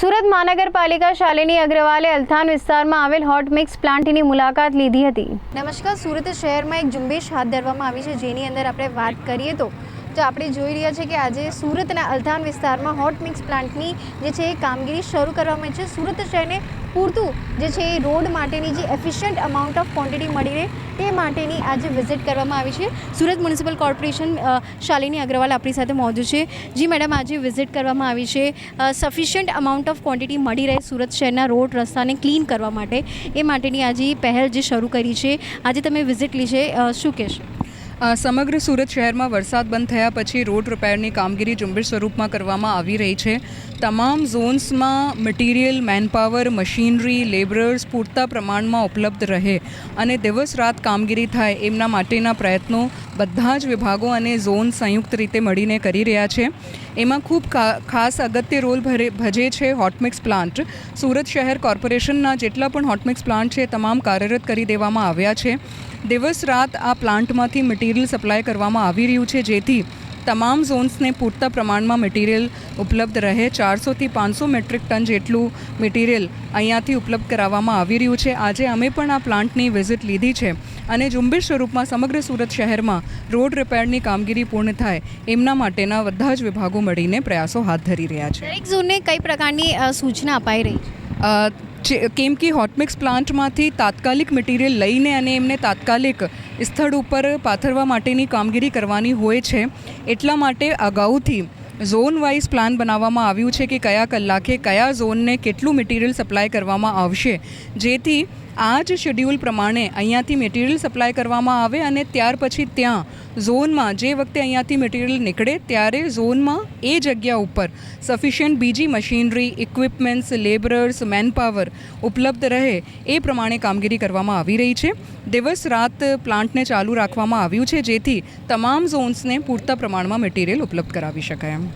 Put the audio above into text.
સુરત મહાનગરપાલિકા શાલિની અગ્રવાલે અલથાન વિસ્તારમાં આવેલ હોટ મિક્સ પ્લાન્ટની મુલાકાત લીધી હતી. નમસ્કાર, સુરત શહેરમાં એક ઝુંબેશ હાથ ધરવામાં આવી છે જેની અંદર આપણે વાત કરીએ તો તો આપણે જોઈ રહ્યા છે કે આજે સુરતના અલથાન વિસ્તારમાં હોટ મિક્સ પ્લાન્ટની જે છે એ કામગીરી શરૂ કરવામાં આવી છે. સુરત શહેરને પૂરતું જે છે એ રોડ માટેની જે એફિશિયન્ટ અમાઉન્ટ ઓફ ક્વોન્ટિટી મળી રહે તે માટેની આજે વિઝિટ કરવામાં આવી છે. સુરત મ્યુનિસિપલ કોર્પોરેશન શાલિની અગ્રવાલ આપણી સાથે મોજૂદ છે. જી મેડમ, આજે વિઝિટ કરવામાં આવી છે. સફિશિયન્ટ અમાઉન્ટ ઓફ ક્વોન્ટિટી મળી રહે સુરત શહેરના રોડ રસ્તાને ક્લીન કરવા માટે. એ માટેની આજે પહેલ જે શરૂ કરી છે. આજે તમે વિઝિટ લી છે. શું કહેશો? સમગ્ર સુરત શહેરમાં વરસાદ બંધ થયા પછી રોડ રિપેરની કામગીરી ઝુંબેશ સ્વરૂપમાં કરવામાં આવી રહી છે. તમામ ઝોન્સમાં મટીરિયલ, મેનપાવર, મશીનરી, લેબરર્સ પૂરતા પ્રમાણમાં ઉપલબ્ધ રહે અને દિવસ રાત કામગીરી થાય એમના માટેના પ્રયત્નો બધા જ વિભાગો અને ઝોન સંયુક્ત રીતે મળીને કરી રહ્યા છે. એમાં ખૂબ ખાસ અગત્ય રોલ ભરે, ભજે છે હોટમિક્સ પ્લાન્ટ. સુરત શહેર કોર્પોરેશનના જેટલા પણ હોટમિક્સ પ્લાન્ટ છે, તમામ કાર્યરત કરી દેવામાં આવ્યા છે. દિવસ રાત આ પ્લાન્ટમાંથી મટીરિયલ સપ્લાય કરવામાં આવી રહ્યું છે, જેથી તમામ ઝોન્સને પૂરતા પ્રમાણમાં મટીરિયલ ઉપલબ્ધ રહે. ચારસોથી પાંચસો મેટ્રિક ટન જેટલું મટીરિયલ અહીંયાથી ઉપલબ્ધ કરાવવામાં આવી રહ્યું છે. આજે અમે પણ આ પ્લાન્ટની વિઝિટ લીધી છે અને ઝુંબેશ સ્વરૂપમાં સમગ્ર સુરત શહેરમાં રોડ રિપેરની કામગીરી પૂર્ણ થાય એમના માટેના બધા જ વિભાગો મળીને પ્રયાસો હાથ ધરી રહ્યા છે. દરેક ઝોનને કઈ પ્રકારની સૂચના અપાઈ રહી છે? કેમ કે હોટમિક્સ પ્લાન્ટમાંથી તાત્કાલિક મટીરિયલ લઈને અને એમને તાત્કાલિક સ્થળ ઉપર પાથરવા માટેની કામગીરી કરવાની હોય છે. એટલા માટે અગાઉથી ઝોન વાઇઝ પ્લાન બનાવવામાં આવ્યું છે કે કયા કલાકે કયા ઝોનને કેટલું મટીરિયલ સપ્લાય કરવામાં આવશે. જેથી આ જ શેડ્યુલ પ્રમાણે અહીંયાથી મટીરિયલ સપ્લાય કરવામાં આવે અને ત્યાર પછી ત્યાં ઝોનમાં જે વખતે અહીંયાથી મટીરિયલ નીકળે ત્યારે ઝોનમાં એ જગ્યા ઉપર સફિશિયન્ટ બીજી મશીનરી ઇક્વિપમેન્ટ્સ લેબરર્સ મેનપાવર ઉપલબ્ધ રહે એ પ્રમાણે કામગીરી કરવામાં આવી રહી છે. દિવસ રાત પ્લાન્ટને ચાલુ રાખવામાં આવ્યું છે જેથી તમામ ઝોન્સને પૂરતા પ્રમાણમાં મટીરિયલ ઉપલબ્ધ કરાવી શકાય એમ.